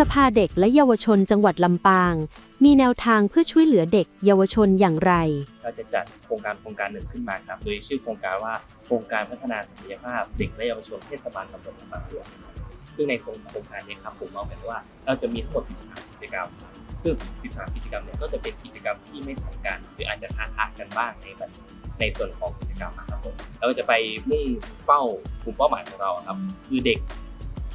สภาเด็กและเยาวชนจังหวัดลำปาง มีแนวทางเพื่อช่วยเหลือเด็กเยาวชนอย่างไร เราจะจัดโครงการโครงการหนึ่งขึ้นมาครับ โดยชื่อโครงการว่าโครงการพัฒนาศักยภาพ เด็กและเยาวชนเทศบาลตำบลลำปางหลวงครับซึ่งในโครงการนี้ครับผมมองกันว่าเราจะมีทั้งหมด 13 กิจกรรม ซึ่ง 13 กิจกรรมเนี่ยก็จะเป็นกิจกรรมที่ไม่ซ้ำกันหรืออาจจะค้าๆกันบ้างในในส่วนของกิจกรรมนะครับผมเราจะไปมุ่งเป้ากลุ่มเป้าหมายของเราครับ คือเด็ก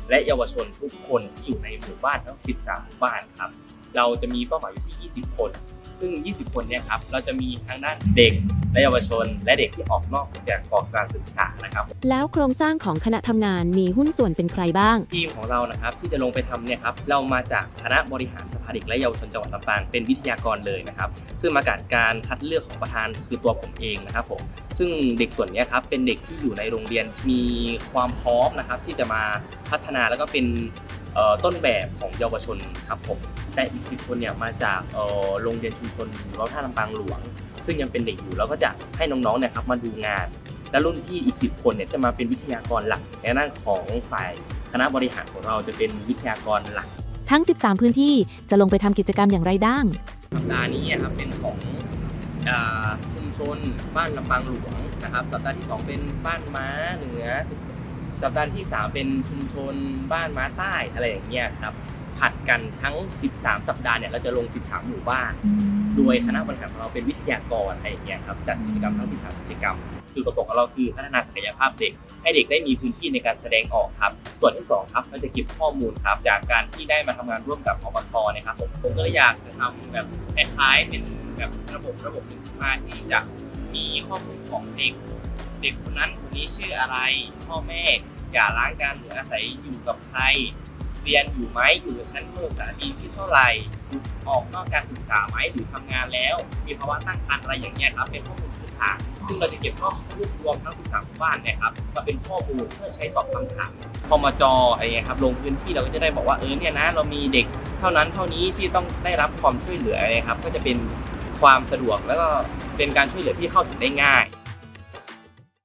และเยาวชนทุกคนที่อยู่ในหมู่บ้านทั้ง 13 หมู่บ้านครับ เราจะมีเป้าหมายอยู่ที่ 20 คน ซึ่ง 20 คนเนี่ยครับ เราจะมีทั้งด้านเด็ก และเยาวชน และเด็กที่ออกนอกจากกรอบการศึกษานะครับ แล้วโครงสร้างของคณะทำงานมีหุ้นส่วนเป็นใครบ้าง ทีมของเรานะครับที่จะลงไปทำเนี่ยครับเรามาจากคณะบริหารสภาเด็กและเยาวชนจังหวัดลำปางเป็นวิทยากรเลยนะครับซึ่งมาจากการคัดเลือกของประธานคือตัวผมเองนะครับผมซึ่งเด็กส่วนเนี้ยครับเป็นเด็กที่อยู่ในโรงเรียนมีความพร้อมนะครับที่จะมาพัฒนาแล้วก็เป็นเอ่อต้นแบบของเยาวชนครับผมแต่อีกสิบคนเนี่ยมาจากเอ่อโรงเรียนชุมชนร้องท่าลำปางหลวง ซึ่งยังเป็นเด็กอยู่เราก็จะให้น้องๆเนี่ยครับมาดูงาน และรุ่นพี่อีก 10 คนเนี่ยจะมาเป็นวิทยากรหลักในด้านของฝ่ายคณะบริหารของเราจะเป็นวิทยากรหลัก ทั้ง 13 พื้นที่จะลงไปทำกิจกรรมอย่างไรบ้างสัปดาห์นี้นะครับเป็นของชุมชนบ้านลำปางหลวงนะครับ สัปดาห์ที่ 2 เป็นบ้านม้าเหนือ สัปดาห์ที่ 3 เป็นชุมชนบ้านม้าใต้อะไรอย่างเงี้ยครับ ผัดกันทั้ง 13 สัปดาห์เนี่ยเราจะลง 13 หมู่บ้าน โดยคณะบริหารของเราเป็นวิทยากรอะไรอย่างเงี้ยครับจัดกิจกรรมทั้ง 13 กิจกรรม จุดประสงค์ของเราคือพัฒนาศักยภาพเด็ก ให้เด็กได้มีพื้นที่ในการแสดงออกครับ ส่วนที่สองครับเราจะเก็บข้อมูลครับจากการที่ได้มาทำงานร่วมกับอบตนะครับผมผมก็เลยอยากจะทำแบบคล้ายๆเป็นแบบระบบระบบหนึ่งขึ้นมาที่จะมีข้อมูลของเด็ก เด็กคนนั้นคนนี้ชื่ออะไร พ่อแม่อย่าล้างกันหรืออาศัยอยู่กับใคร เรียนอยู่ไหมอยู่ชั้นมัธยมศึกษาปีที่เท่าไหร่ออกนอกการศึกษาไหมหรือทำงานแล้ว มีภาวะตั้งครรภ์อะไรอย่างเงี้ยครับเป็นข้อมูลพื้นฐานซึ่งเราจะเก็บข้อมูลรวบรวมทั้ง13หมู่บ้านเนี่ยครับมาเป็นข้อมูลเพื่อใช้ตอบคำถามพอมาจออะไรเงี้ยครับลงพื้นที่เราก็จะได้บอกว่าเออเนี่ยนะเรามีเด็กเท่านั้นเท่านี้ที่ต้องได้รับความช่วยเหลืออะไรครับก็จะเป็นความสะดวกแล้วก็เป็นการช่วยเหลือที่เข้าถึงได้ง่าย